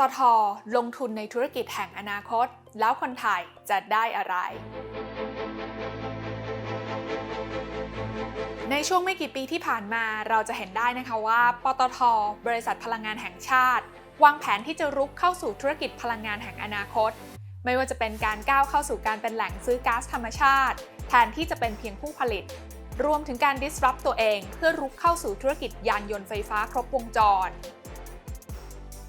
ตท ลงทุนในธุรกิจแห่งอนาคต แล้วคนไทยจะได้อะไร ในช่วงไม่กี่ปีที่ผ่านมาเราจะเห็นได้นะคะว่า ปตท บริษัทพลังงานแห่งชาติ วางแผนที่จะรุกเข้าสู่ธุรกิจพลังงานแห่งอนาคต ไม่ว่าจะเป็นการก้าวเข้าสู่การเป็นแหล่งซื้อก๊าซธรรมชาติ แทนที่จะเป็นเพียงผู้ผลิต รวมถึงการ disrupt ตัวเอง เพื่อรุกเข้าสู่ธุรกิจยานยนต์ไฟฟ้าครบวงจร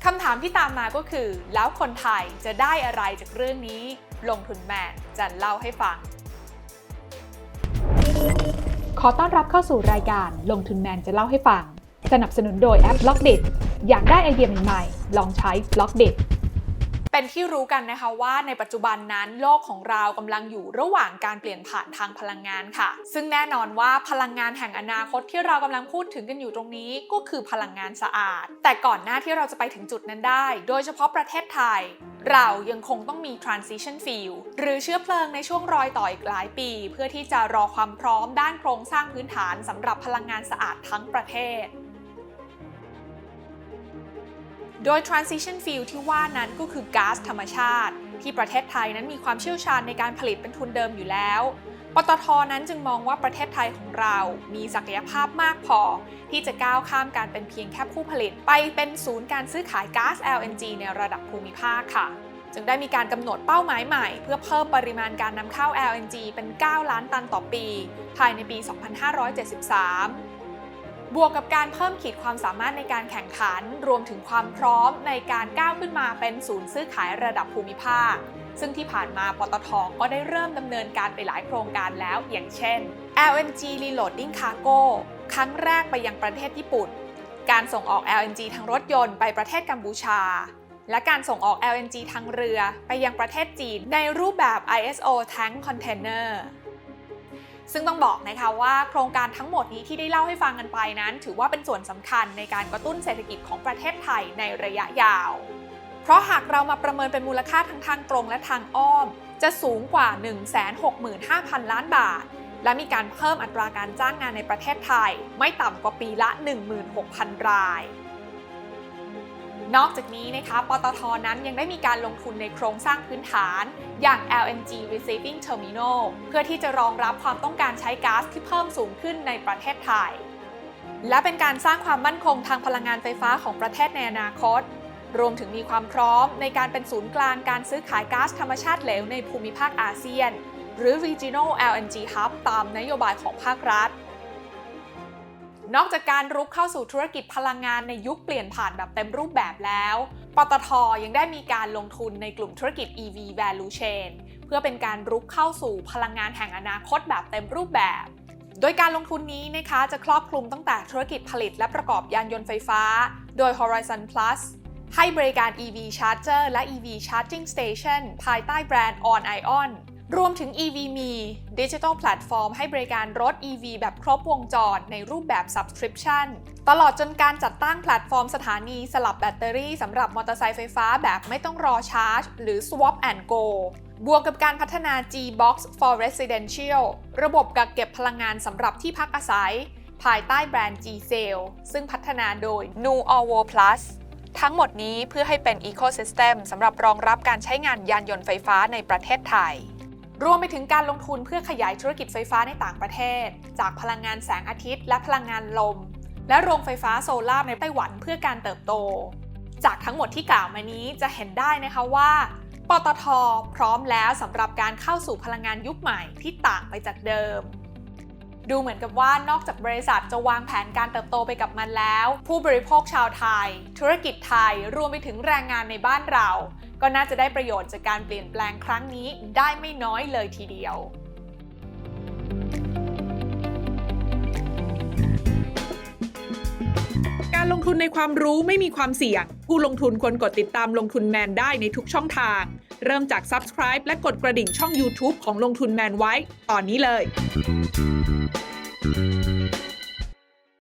คำถามที่ตามมาก็คือ แล้วคนไทยจะได้อะไรจากเรื่องนี้ ลงทุนแมนจะเล่าให้ฟัง ขอต้อนรับเข้าสู่รายการลงทุนแมนจะเล่าให้ฟัง สนับสนุนโดยแอปบล็อกเด็อยากได้ไอเดียใหม่ๆ ลองใช้บล็อกเด็ เป็นที่รู้กันนะคะว่าในปัจจุบันนั้นโลกของเรากำลังอยู่ระหว่างการเปลี่ยนผ่านทางพลังงานค่ะ ซึ่งแน่นอนว่าพลังงานแห่งอนาคตที่เรากำลังพูดถึงกันอยู่ตรงนี้ก็คือพลังงานสะอาด แต่ก่อนหน้าที่เราจะไปถึงจุดนั้นได้ โดยเฉพาะประเทศไทย เรายังคงต้องมี transition fuel หรือเชื้อเพลิงในช่วงรอยต่ออีกหลายปี เพื่อที่จะรอความพร้อมด้านโครงสร้างพื้นฐานสำหรับพลังงานสะอาดทั้งประเทศ โดย transition fuel ที่ว่านั้นก็คือก๊าซธรรมชาติ ที่ประเทศไทยนั้นมีความเชี่ยวชาญในการผลิตเป็นทุนเดิมอยู่แล้ว ปตทนั้นจึงมองว่าประเทศไทยของเรา มีศักยภาพมากพอ ที่จะก้าวข้ามการเป็นเพียงแค่ผู้ผลิต ไปเป็นศูนย์การซื้อขายก๊าซ LNG ในระดับภูมิภาคค่ะ จึงได้มีการกำหนดเป้าหมายใหม่ เพื่อเพิ่มปริมาณการนำเข้า LNG เป็น 9 ล้านตันต่อปี ภายในปี 2573 บวกกับการเพิ่มขีดความสามารถในการแข่งขัน รวมถึงความพร้อมในการก้าวขึ้นมาเป็นศูนย์ซื้อขายระดับภูมิภาค ซึ่งที่ผ่านมาปตทก็ได้เริ่มดำเนินการไปหลายโครงการแล้ว อย่างเช่น LNG Reloading Cargo ครั้งแรกไปยังประเทศญี่ปุ่น การส่งออก LNG ทางรถยนต์ไปประเทศกัมพูชา และการส่งออก LNG ทางเรือไปยังประเทศจีนในรูปแบบ ISO Tank Container ซึ่งต้องบอกนะคะว่าโครงการทั้งหมดนี้ที่ได้เล่าให้ฟังกันไปนั้น ถือว่าเป็นส่วนสำคัญในการกระตุ้นเศรษฐกิจของประเทศไทยในระยะยาว เพราะหากเรามาประเมินเป็นมูลค่าทั้งทางตรงและทางอ้อม จะสูงกว่า 165,000 ล้านบาท และมีการเพิ่มอัตราการจ้างงานในประเทศไทย ไม่ต่ำกว่าปีละ 16,000 ราย นอกจากนี้นะคะ ปตทนั้นยังได้มีการลงทุนในโครงสร้างพื้นฐาน อย่าง LNG Receiving Terminal เพื่อที่จะรองรับความต้องการใช้ก๊าซที่เพิ่มสูงขึ้นในประเทศไทย และเป็นการสร้างความมั่นคงทางพลังงานไฟฟ้าของประเทศในอนาคต รวมถึงมีความพร้อมในการเป็นศูนย์กลางการซื้อขายก๊าซธรรมชาติเหลวในภูมิภาคอาเซียน หรือ Regional LNG Hub ตามนโยบายของภาครัฐ นอกจากการรุกเข้าสู่ธุรกิจพลังงานในยุคเปลี่ยนผ่านแบบเต็มรูปแบบแล้ว ปตทยังได้มีการลงทุนในกลุ่มธุรกิจ EV Value Chain เพื่อเป็นการรุกเข้าสู่พลังงานแห่งอนาคตแบบเต็มรูปแบบ โดยการลงทุนนี้นะคะจะครอบคลุมตั้งแต่ธุรกิจผลิตและประกอบยานยนต์ไฟฟ้า โดย Horizon Plus ให้บริการ EV Charger และ EV Charging Station ภายใต้แบรนด์ On Ion รวมถึง EV มี Digital Platform ให้บริการรถ EV แบบครบวงจรในรูปแบบ Subscription ตลอดจนการจัดตั้งแพลตฟอร์มสถานีสลับแบตเตอรี่สำหรับมอเตอร์ไซค์ไฟฟ้าแบบไม่ต้องรอชาร์จ หรือ Swap and Go บวกกับการพัฒนา G-Box for Residential ระบบกักเก็บพลังงานสำหรับที่พักอาศัย ภายใต้แบรนด์ G-Sail ซึ่งพัฒนาโดย Nu Alvo Plus ทั้งหมดนี้เพื่อให้เป็น Ecosystem สำหรับรองรับการใช้งานยานยนต์ไฟฟ้าในประเทศไทย รวมไปถึงการลงทุนเพื่อขยายธุรกิจไฟฟ้าในต่างประเทศ จากพลังงานแสงอาทิตย์ และพลังงานลม และโรงไฟฟ้าโซลาร์ในไต้หวันเพื่อการเติบโต จากทั้งหมดที่กล่าวมานี้จะเห็นได้นะคะว่าปตท พร้อมแล้วสำหรับการเข้าสู่พลังงานยุคใหม่ที่ต่างไปจากเดิม ดูเหมือนกับว่านอกจากบริษัทจะวางแผนการเติบโตไปกับมันแล้ว ผู้บริโภคชาวไทย ธุรกิจไทยรวมไปถึงแรงงานในบ้านเรา ก็น่าจะได้ประโยชน์จากการเปลี่ยนแปลงครั้งนี้ได้ไม่น้อยเลยทีเดียว การลงทุนในความรู้ไม่มีความเสี่ยง ผู้ลงทุนควรกดติดตามลงทุนแมนได้ในทุกช่องทาง เริ่มจาก Subscribe และกดกระดิ่งช่อง YouTube ของลงทุนแมนไว้ ตอนนี้เลย